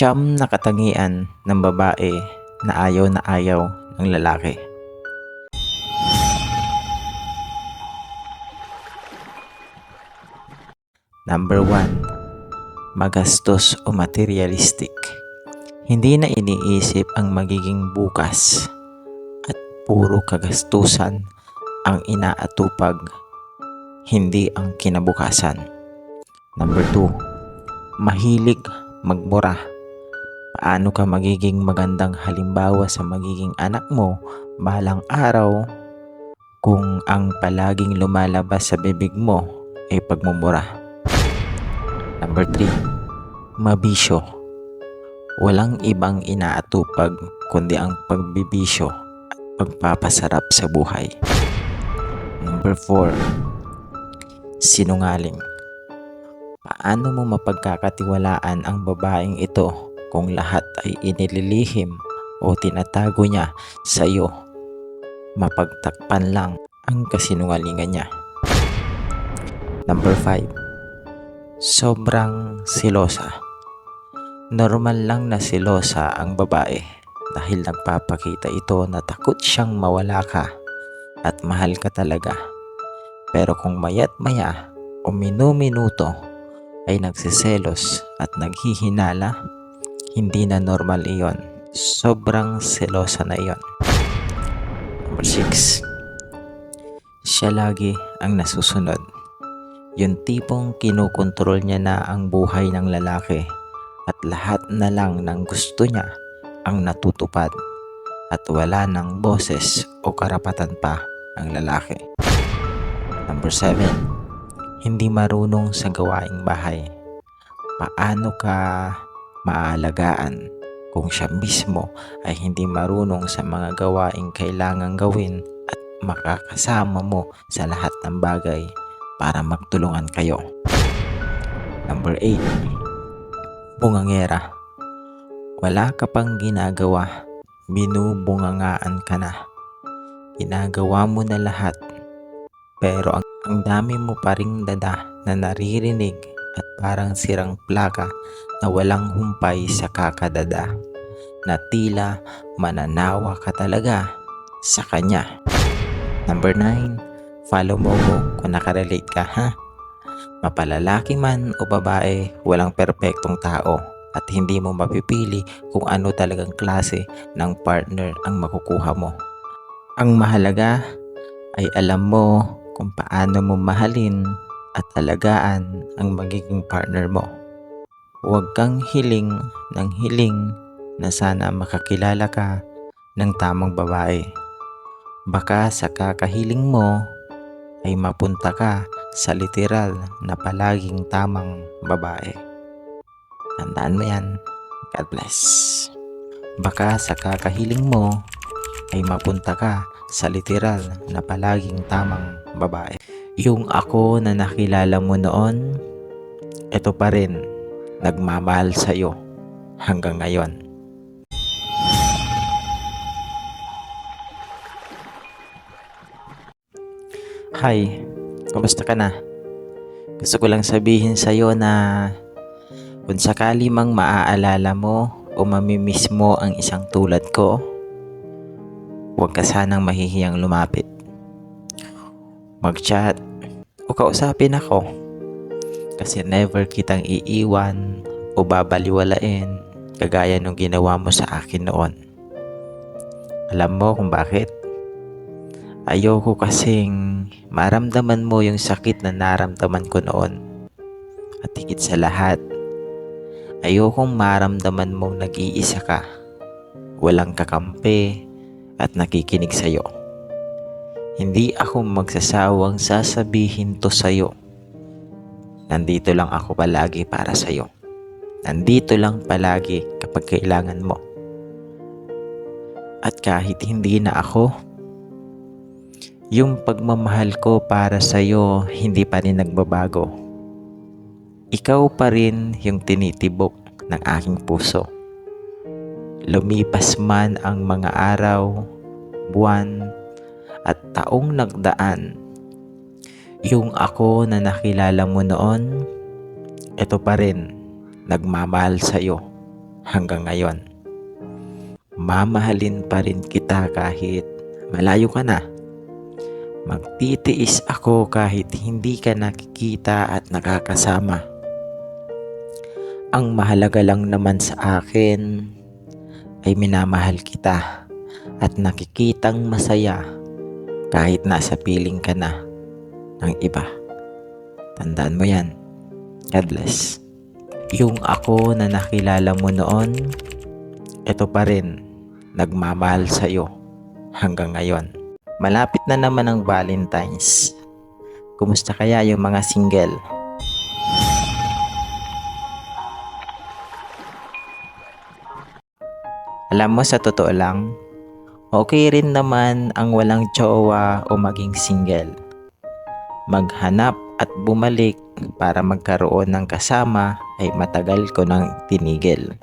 Siyam na katangian ng babae na ayaw na ayaw ng lalaki. Number 1. Magastos o materialistic. Hindi na iniisip ang magiging bukas at puro kagastusan ang inaatupag, hindi ang kinabukasan. Number 2. Mahilig magmura. Paano ka magiging magandang halimbawa sa magiging anak mo balang araw kung ang palaging lumalabas sa bibig mo ay pagmumura? Number 3. Mabisyo. Walang ibang inaatupag kundi ang pagbibisyo at pagpapasarap sa buhay. Number 4. Sinungaling. Paano mo mapagkakatiwalaan ang babaeng ito kung lahat ay inililihim o tinatago niya sa iyo? Mapagtakpan lang ang kasinungalingan niya. Number 5. Sobrang silosa. Normal lang na silosa ang babae dahil nagpapakita ito na takot siyang mawala ka at mahal ka talaga. Pero kung mayat maya o minu-minuto ay nagsiselos at naghihinala, hindi na normal iyon. Sobrang selosa na iyon. Number 6. Siya lagi ang nasusunod. Yung tipong kinukontrol niya na ang buhay ng lalaki at lahat na lang ng gusto niya ang natutupad at wala ng boses o karapatan pa ang lalaki. Number 7. Hindi marunong sa gawaing bahay. Paano ka maaalagaan kung siya mismo ay hindi marunong sa mga gawaing kailangang gawin at makakasama mo sa lahat ng bagay para magtulungan kayo. Number 8. Bungangera. Wala ka pang ginagawa, binubungangaan ka na. Ginagawa mo na lahat, pero ang, ang dami mo pa ring dada na naririnig at parang sirang plaka na walang humpay sa kakadada na tila mananawa ka talaga sa kanya. Number 9 follow mo ko kung nakarelate ka ha. Mapalalaki man o babae, walang perpektong tao at hindi mo mapipili kung ano talagang klase ng partner ang makukuha mo. Ang mahalaga ay alam mo kung paano mo mahalin at alagaan ang magiging partner mo. Huwag kang hiling ng hiling na sana makakilala ka ng tamang babae. Baka sa kakahiling mo ay mapunta ka sa literal na palaging tamang babae. Tandaan mo yan. God bless. Baka sa kakahiling mo ay mapunta ka sa literal na palaging tamang babae. Yung ako na nakilala mo noon, ito pa rin, nagmamahal sa'yo hanggang ngayon. Hi, kumusta ka na? Gusto ko lang sabihin sa'yo na kung sakali mang maaalala mo o mamimiss mo ang isang tulad ko, huwag ka sanang mahihiyang lumapit. Mag-chat o kausapin ako kasi never kitang iiwan o babaliwalain kagaya nung ginawa mo sa akin noon. Alam mo kung bakit? Ayoko kasing maramdaman mo yung sakit na naramdaman ko noon. At higit sa lahat, ayokong maramdaman mong nag-iisa ka, walang kakampi at nakikinig sa'yo. Hindi ako magsasawang sasabihin to sa'yo. Nandito lang ako palagi para sa'yo. Nandito lang palagi kapag kailangan mo. At kahit hindi na ako, yung pagmamahal ko para sa iyo hindi pa rin nagbabago. Ikaw pa rin yung tinitibok ng aking puso. Lumipas man ang mga araw, buwan, at taong nagdaan. Yung ako na nakilala mo noon, ito pa rin, nagmamahal sa iyo hanggang ngayon. Mamahalin pa rin kita kahit malayo ka na. Magtitiis ako kahit hindi ka nakikita at nakakasama. Ang mahalaga lang naman sa akin ay minamahal kita at nakikitang masaya kahit nasa piling ka na ng iba. Tandaan mo yan. God bless. Yung ako na nakilala mo noon, ito pa rin, nagmamahal sa'yo hanggang ngayon. Malapit na naman ang Valentine's. Kumusta kaya yung mga single? Alam mo sa totoo lang, okay rin naman ang walang jowa o maging single. Maghanap at bumalik para magkaroon ng kasama ay matagal ko nang tinigil.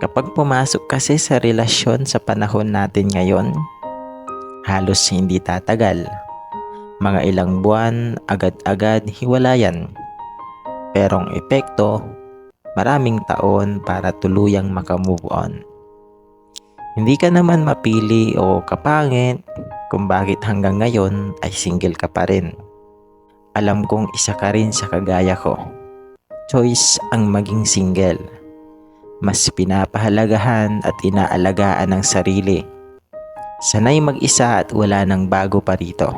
Kapag pumasok kasi sa relasyon sa panahon natin ngayon, halos hindi tatagal. Mga ilang buwan, agad-agad hiwalayan. Pero ang epekto, maraming taon para tuluyang makamove on. Hindi ka naman mapili o kapangit kung bakit hanggang ngayon ay single ka pa rin. Alam kong isa ka rin sa kagaya ko. Choice ang maging single. Mas pinapahalagahan at inaalagaan ang sarili. Sanay mag-isa at wala nang bago pa rito.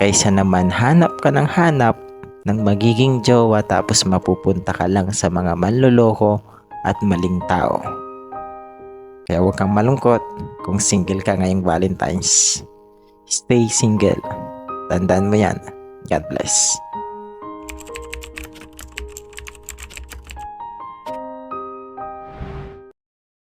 Kaysa naman hanap ka ng hanap ng magiging jowa tapos mapupunta ka lang sa mga manloloko at maling tao. Kaya huwag kang malungkot kung single ka ngayong Valentine's. Stay single. Tandaan mo yan. God bless.